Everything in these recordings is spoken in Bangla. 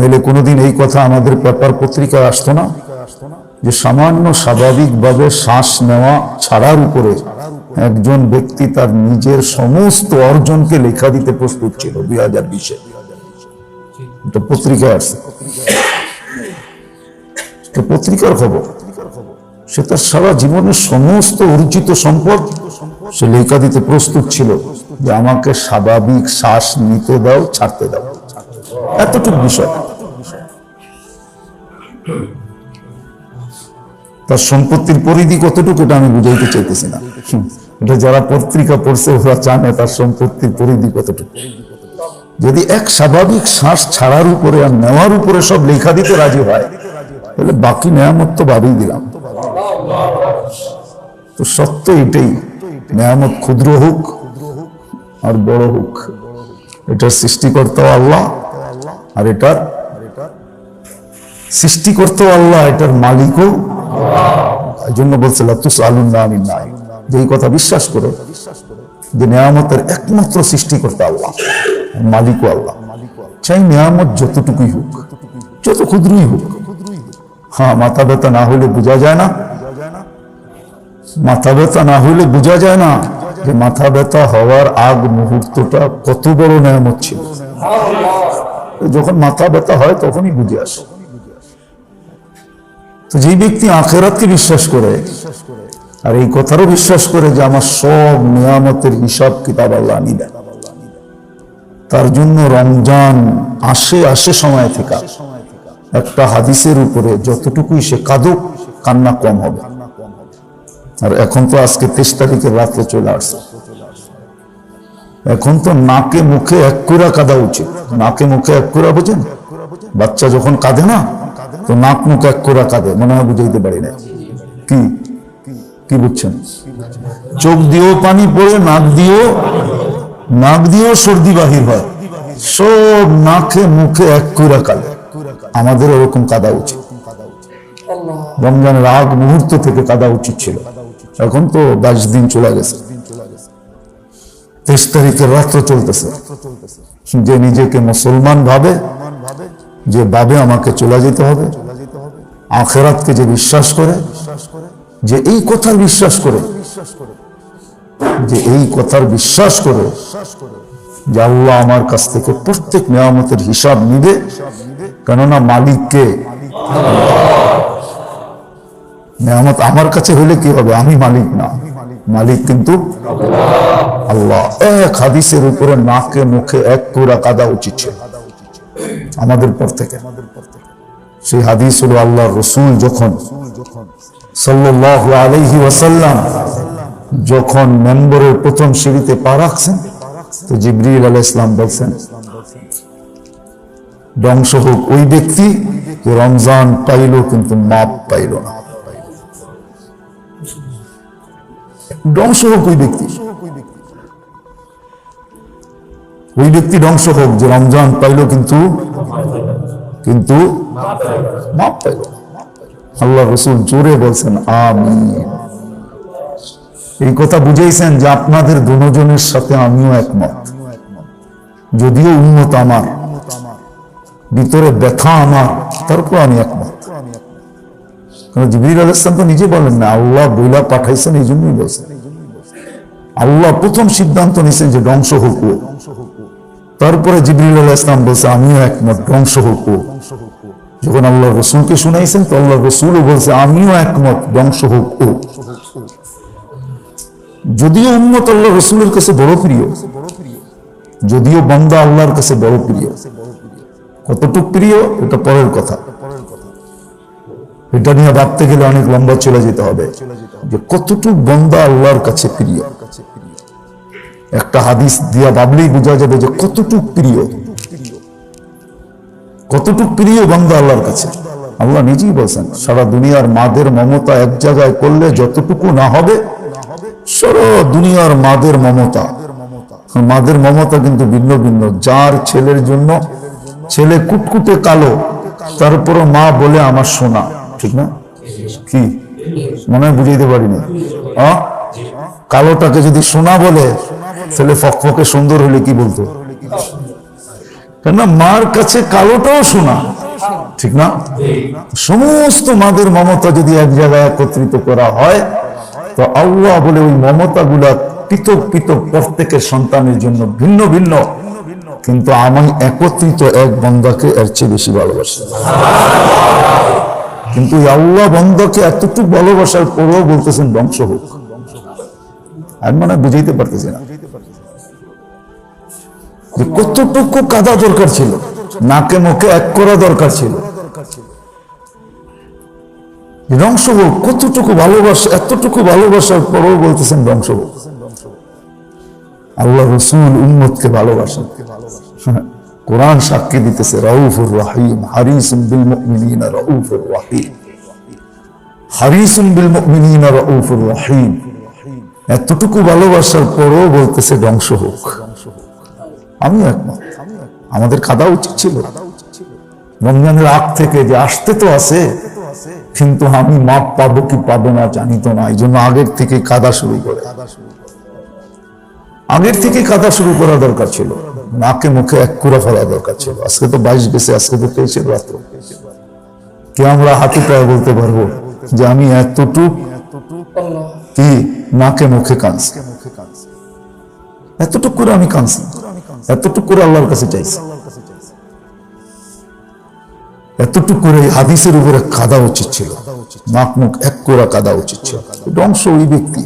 নইলে কোনোদিন এই কথা আমাদের পেপার পত্রিকায় আসতো না যে সামান্য স্বাভাবিকভাবে শ্বাস নেওয়া ছাড়ার উপরে একজন ব্যক্তি তার নিজের সমস্ত অর্জনকে লেখা দিতে প্রস্তুত ছিল দুই হাজার বিশে। এটা পত্রিকায় আসছে। পত্রিকার খবর, সে তার সারা জীবনের সমস্ত অর্জিত সম্পদ সে লেখা দিতে প্রস্তুত ছিল যে আমাকে স্বাভাবিক শ্বাস নিতে দাও, ছাড়তে দাও। এতটুকু বিষয়। তার সম্পত্তির পরিধি কতটুকু এটা আমি বুঝাইতে চাইতেছি না। এটা যারা পত্রিকা পড়ছে, ওরা জানে তার সম্পত্তির পরিধি কতটুকু। যদি এক স্বাভাবিক শ্বাস ছাড়ার উপরে আর নেওয়ার উপরে সব লেখা দিতে রাজি হয়, তাহলে বাকি নেয়ামত তো বাদই দিলাম। তো সত্য এটাই, নেয়ামত ক্ষুদ্র হোক আর বড় হোক। এটার সৃষ্টিকর্তা আল্লাহ, আর এটার সৃষ্টিকর্তা আল্লাহ, এটার মালিকও এই জন্য বলছে লাতুস আলুন না আমি নাই যে এই কথা বিশ্বাস করে, যে নেয়ামতের একমাত্র সৃষ্টিকর্তা আল্লাহ, মালিকও আল্লাহ। চাই নেয়ামত যতটুকুই হোক, যত ক্ষুদ্রই হোক হ্যাঁ মাথা ব্যথা না হলে বোঝা যায় না। মাথা ব্যথা না হলে বোঝা যায় না যে মাথা ব্যথা হওয়ার আগ মুহূর্তটা কত বড় নেয়ামত ছিল। যখন মাথা ব্যথা হয় তখনই বুঝে আসে। তো যেই ব্যক্তি আখেরাতকে বিশ্বাস করে, আর এই কথারও বিশ্বাস করে যে আমার সব নিয়ামতের হিসাব কিতাব আল্লাহ নিবেন তার জন্য রমজান আসে আসে সময় থেকে একটা হাদিসের উপরে যতটুকুই সে কাঁদুক, কান্না কম হবে। আর এখন তো আজকে তেইশ তারিখের রাত্রে চলে আসছে। এখন তো নাকে মুখে এক কুড়া কাঁদা উচিত। নাকে মুখে এক কুড়া বোঝেন? বাচ্চা যখন কাঁদে না তো নাক মুখ এক কুড়া কাঁদে, মনে হয় বুঝাইতে পারি না কি? কি বুঝছেন? চোখ দিয়েও পানি পড়ে, নাক দিয়েও নাক দিয়েও সর্দি বাহির হয়। সব নাকে মুখে এক কুড়া কাঁদে। আমাদের ওরকম কাঁদা উচিত। রমজানের আগ মুহূর্ত থেকে কাঁদা উচিত ছিল। এখন তো বাইশ দিন চলে গেছে। তেইশ তারিখের রাত্র চলতেছে। যে নিজেকে মুসলমান ভাবে যে ভাবে আমাকে চলে যেতে হবে, আখেরাতকে যে বিশ্বাস করে, যে এই কথার বিশ্বাস করে, যে এই কথার বিশ্বাস করে যে আল্লাহ আমার কাছ থেকে প্রত্যেক নিয়ামতের হিসাব নিবে, কেননা মালিককে নিয়ামত আমার কাছে হলে কি হবে? আমি মালিক না। মালিক কিন্তু আল্লাহ। এক হাদিসের উপরে নাকে মুখে এক কুড়া কাদা উচিত ছিল আমাদের পর থেকে। সেই হাদিস হলো আল্লাহ রসুল যখন সাল্লাহ ওয়াসাল্লাম যখন মেম্বরের প্রথম সিঁড়িতে পা রাখছেন, তো জিবরিল আলাহ ইসলাম বলছেন, ধ্বংস হোক ওই ব্যক্তি যে রমজান পাইল কিন্তু মাপ পাইল না। ধ্বংস হোক ওই ব্যক্তি। ওই ব্যক্তি ধ্বংস হোক যে রমজান পাইল কিন্তু কিন্তু মাপ পাইল আল্লাহ রসুল জোরে বলছেন আমি এই কথা বুঝেছেন যে আপনাদের দুজনের সাথে আমিও একমত। যদিও উন্নত আমার, ভিতরে ব্যথা আমার, তারপর আমি একমত। জিবির আলাইসলাম তো নিজে বলেন না, আল্লাহ বইলা পাঠাইছেন, এই জন্যই বলছেন। আল্লাহ প্রথম সিদ্ধান্ত নিয়েছেন যে ধ্বংস হোক। তারপরে জিবরিল আলাহ ইসলাম বলছে, আমিও একমত, ধ্বংস হোক যখন আল্লাহ রসুলকে শুনাইছেন, তো আল্লাহ রসুলও বলছে, আমিও একমত, ধ্বংস হোক ও। যদিও উন্মত আল্লাহ রসুলের কাছে বড় প্রিয়, যদিও বান্দা আল্লাহর কাছে বড় প্রিয়। কতটুক প্রিয়, এটা পরের কথা। এটা নিয়ে ভাবতে গেলে অনেক লম্বা চলে যেতে হবে যে কতটুক বন্দা আল্লাহর কাছে প্রিয়। একটা হাদিস দিয়া ভাবলেই বোঝা যাবে যে কতটুক প্রিয়। কতটুক প্রিয় বন্দা আল্লাহর কাছে। আল্লাহ নিজেই বলছেন, সারা দুনিয়ার মাদের মমতা এক জায়গায় করলে যতটুকু না হবে, সারা দুনিয়ার মাদের মমতা। মাদের মমতা কিন্তু ভিন্ন ভিন্ন। যার ছেলের জন্য ছেলে কুটকুটে কালো তারপরও মা বলে আমার সোনা। ঠিক না? কি? মনে হয় বুঝাইতে পারিনি? কালোটাকে যদি সোনা বলে ছেলে ফকফকে সুন্দর হলে কি বলতো? কেননা মার কাছে কালোটাও শোনা ঠিক না? সমস্ত মাদের মমতা যদি এক জায়গায় একত্রিত করা হয়, তো আল্লাহ বলে ওই মমতা গুলা পৃথক পৃথক প্রত্যেকের সন্তানের জন্য ভিন্ন ভিন্ন। কিন্তু আমি একত্রিত এক বন্ধাকে এর চেয়ে বেশি ভালোবাসি। কিন্তু আল্লাহ বন্ধাকে এতটুকু ভালোবাসার পরেও বলতেছেন ধ্বংস হোক। আমি মানে বুঝাইতে পারতেছি না। যে কতটুকু কাদা দরকার ছিল নাকে মুখে এক করা দরকার ছিল। ধ্বংস কতটুকু ভালোবাসা এতটুকু ভালোবাসার পরেও বলতেছেন ধ্বংস আল্লাহ রসুল উম্মতকে ভালোবাসেন। হ্যাঁ, কোরআন সাক্ষী দিতেছে রাউফুর রাহিম হারিসুম বিল মুমিনিনা রাউফুর রাহিম। হারিসুম বিল মুমিনিনা রাউফুর রাহিম। এতটুকু ভালোবাসার পরেও বলতেছে ধ্বংস হোক। আমি একমত। আমাদের কাদা উচিত ছিল। রমজানের আগ থেকে যে আসতে তো আছে, কিন্তু আমি মাপ পাবো কি পাবো না জানি তো না এই জন্য আগের থেকে কাদা শুরু করে। আগের থেকে কাদা শুরু করা দরকার ছিল। নাকে মুখে এক কুড়া ফেলা দরকার ছিল। আজকে তো বাইশ গেছে, আজকে তো তেইশের রাত্র। কে আমরা হাতে পায়ে বলতে পারব যে আমি এতটুক কি নাকে মুখে কাঁদছি। এতটুক করে আমি কাঁদছি। এতটুক করে আল্লাহর কাছে চাইছি। এতটুক করে হাদিসের উপরে কাদা উচিত ছিল। নাক মুখ এক কোরা কাদা উচিত ছিল। অংশ ওই ব্যক্তি।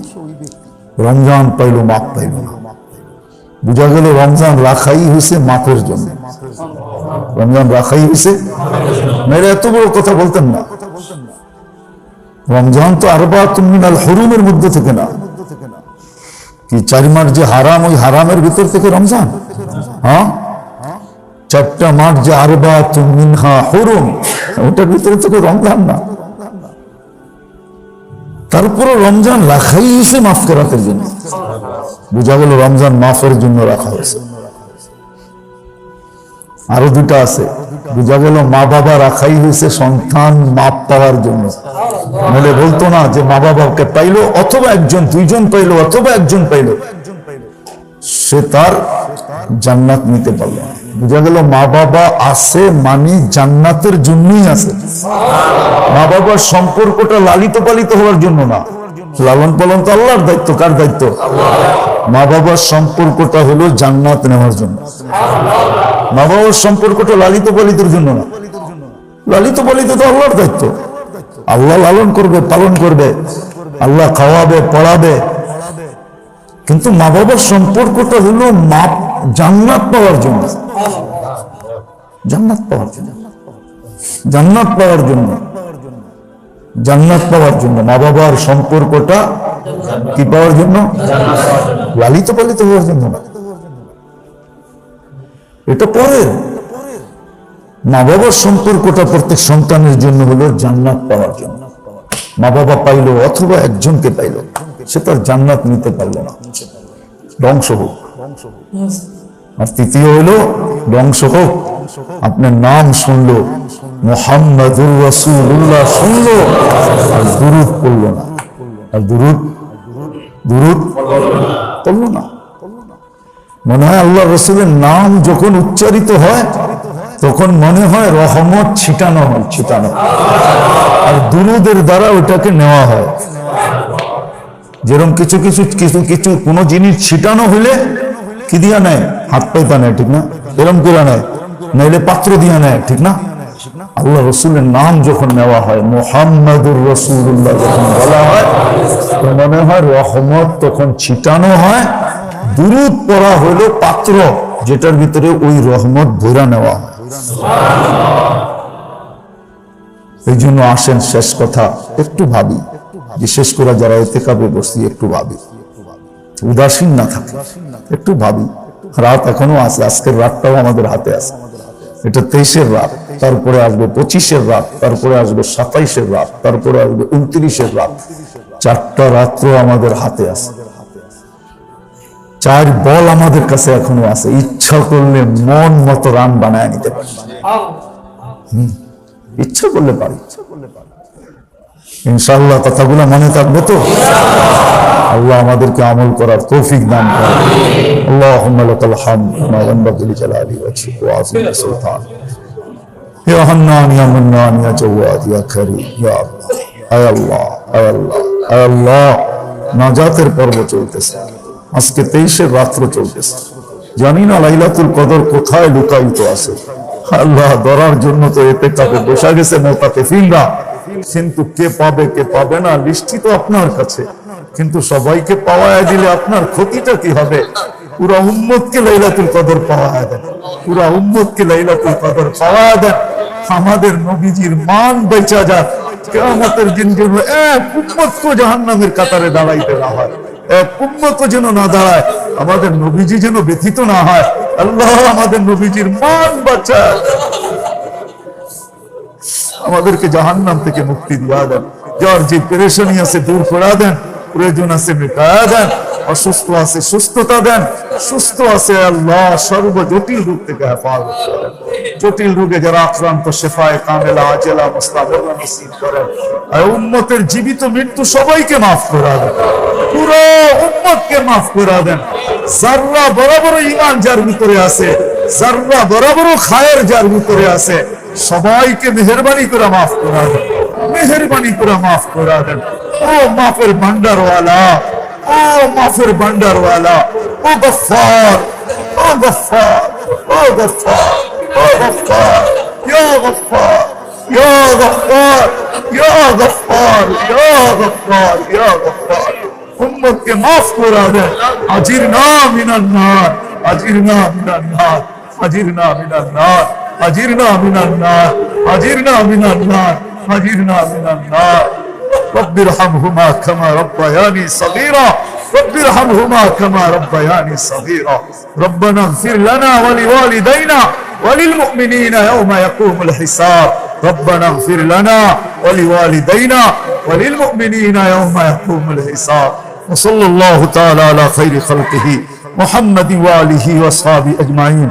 রমজান পাইলো, মাপ পাইলো না। বুঝা গেল রমজান রাখাই হয়েছে মাপের জন্য। রমজান রাখাই হয়েছে মেয়েরা এত বড় কথা বলতেন না। রমজান তো আরবা তুমিনাল হরুমের মধ্যে থেকে না। কি চার মাস যে হারাম, ওই হারামের ভিতর থেকে রমজান? হ্যাঁ? চারটা মাঠ যে আরবা তুমিনহা হরুম, ওটার ভিতরে থেকে রমজান না। তারপরে রমজান রাখাই হয়েছে মাফ করাতের জন্য। বোঝা গেল রমজান মাফের জন্য রাখা হয়েছে। আরও দুটা আছে। বোঝা গেল মা বাবা রাখাই হয়েছে সন্তান মাপ পাওয়ার জন্য। নইলে বলতো না যে মা বাবাকে পাইলো অথবা একজন, দুইজন পাইলো অথবা একজন পাইলো। সে তার জান্নাত নিতে পারল বোঝা গেল মা বাবা আছে মানে জান্নাতের জন্যই আছে। মা বাবার সম্পর্কটা লালিত পালিত হওয়ার জন্য না। লালন পালন তো আল্লাহর দায়িত্ব, কার দায়িত্ব? মা বাবার সম্পর্কটা হলো জান্নাত নেওয়ার জন্য। মা বাবার সম্পর্কটা লালিত পালিতের জন্য না। লালিত পালিত তো আল্লাহর দায়িত্ব। আল্লাহ লালন করবে, পালন করবে। আল্লাহ খাওয়াবে, পড়াবে। কিন্তু মা বাবার সম্পর্কটা হলো মা জান্নাত পাওয়ার জন্য। জান্নাত পাওয়ার জন্য। জান্নাত পাওয়ার জন্য। জান্নাত পাওয়ার জন্য, মা বাবার সম্পর্কটা কি পাওয়ার জন্য? লালিত পালিত হওয়ার জন্য না। এটা পরে মা বাবার সম্পর্কটা প্রত্যেক সন্তানের জন্য হলো জান্নাত পাওয়ার জন্য। মা বাবা পাইলো অথবা একজনকে পাইলো, সে তার জান্নাত নিতে পারল না। ধ্বংস হোক। আর তৃতীয় হলো ধ্বংস হোক আপনার নাম শুনলো, মোহাম্মদুর রসুল্লাহ শুনলো, আর দুরুদ পড়ল না। আর দুরুদ? দুরুদ পড়ল না। মনে হয় আল্লাহ রসুলের নাম যখন উচ্চারিত হয়, তখন মনে হয় রহমত ছিটানো হয়, ছিটানো। আর দুরুদের দ্বারা ওটাকে নেওয়া হয়। যেরকম কিছু কিছু কিছু কিছু কোনো জিনিস ছিটানো হইলে কি দিয়া নেয়? হাত পাইতা নেয়, ঠিক না? এরম করে নেয়। নাইলে পাত্র দিয়া নেয়, ঠিক না? আল্লাহ রসুলের নাম যখন নেওয়া হয়, মোহাম্মদুর রসুল্লাহ যখন বলা হয়, তো মনে হয় রহমত তখন ছিটানো হয়, দুরুদ পড়া হইল পাত্র, যেটার ভিতরে ওই রহমত ভরা নেওয়া হয়। এই জন্য আসেন, শেষ কথা, একটু ভাবি যে শেষ করা যারা এতে কাবে বসছি একটু ভাবি। উদাসীন না থাকে। একটু ভাবি রাত এখনও আছে, আজকের রাতটাও আমাদের হাতে আছে। এটা তেইশের রাত, তারপরে আসবে পঁচিশের রাত, তারপরে আসবে সাতাইশের রাত, তারপরে আসবে উনত্রিশের রাত। চারটা রাত্র আমাদের হাতে আছে। চার বল আমাদের কাছে এখনও আছে। ইচ্ছা করলে মন মতো রান বানায় নিতে পারি। ইচ্ছা করলে পারি। ইনশাআল্লাহ কথাগুলো মনে থাকবে তো আল্লাহ আমাদেরকে আমল করার তৌফিক দান করেন اللهم لك الحمد ما ينبغي لجلال وجهك وعظيم سلطانك يا حنان يا منان يا جواد يا كريم يا الله আয় আল্লাহ আয় আল্লাহ আয় আল্লাহ নাজাতের পর্ব চলতেছে আজকে তেইশের রাত্র চলতেছে জানি না লাইলাতুল কদর কোথায় লুকায়িত আছে আল্লাহ ধরার জন্য তো এতে কাপে বসা গেছে মোতাতে ফিলরা কিন্তু কে পাবে কে পাবে না আপনার কাছে। কিন্তু সবাইকে পাওয়ায় দিলে আপনার ক্ষতিটা কি হবে? পুরা উম্মতকে লাইলাতুল কদর পাওয়া দেন। পুরা উম্মতকে লাইলাতুল কদর পাওয়া দেন। আমাদের নবীজির মান বেচা যাক। কেয়ামতের দিন এক উম্মতকে কাতারে দাঁড়াইতে না হয়। এক যেন না দাঁড়ায়। আমাদের নবীজি যেন ব্যথিত না হয়। আল্লাহ আমাদের নবীজির মান বাঁচায় আমাদেরকে জাহান্নাম থেকে মুক্তি দিয়া দেন। যার যে পেরেশানি আছে দূর করা দেন, প্রয়োজন আছে মেটায়া দেন, অসুস্থ আছে সুস্থতা দেন, সুস্থ আছে আল্লাহ সর্ব জটিল রোগ থেকে হেফাজত করেন। জটিল রোগে যারা আক্রান্ত, শেফায় কামেলা, আজেলা মুস্তাবল্লা নসিব করেন। আর উম্মতের জীবিত মৃত্যু সবাইকে মাফ করা দেন। পুরো উম্মতকে মাফ করা দেন। জাররা বরাবর ইমান যার ভিতরে আছে জাররা বরাবর খায়ের যার ভিতরে আছে সবাইকে মেহরবানি করে মাফ করা দেন। মেহরবানি করে মাফ করা দেন। ও মাফের ভান্ডারওয়ালা, ও মাফের ভান্ডারওয়ালা, ও গফার ও গফার ও গফার ও গফার ইয়া গফার ইয়া গফার ইয়া গফার ইয়া গফার ইয়া গফার উম্মতকে মাফ করা দেন। আজিরনা মিনান নার আজিরনা মিনান নার আজিরনা মিনান নার أجرنا من النار أجرنا من النار أجرنا من النار. رب ارحمهما كما ربياني صغيرا رب ارحمهما كما ربياني صغيرا. ربنا اغفر لنا ولوالدينا وللمؤمنين يوم يقوم الحساب. ربنا اغفر لنا ولوالدينا وللمؤمنين يوم يقوم الحساب. وصلى الله تعالى على خير خلقه محمد وآله وأصحابه أجمعين.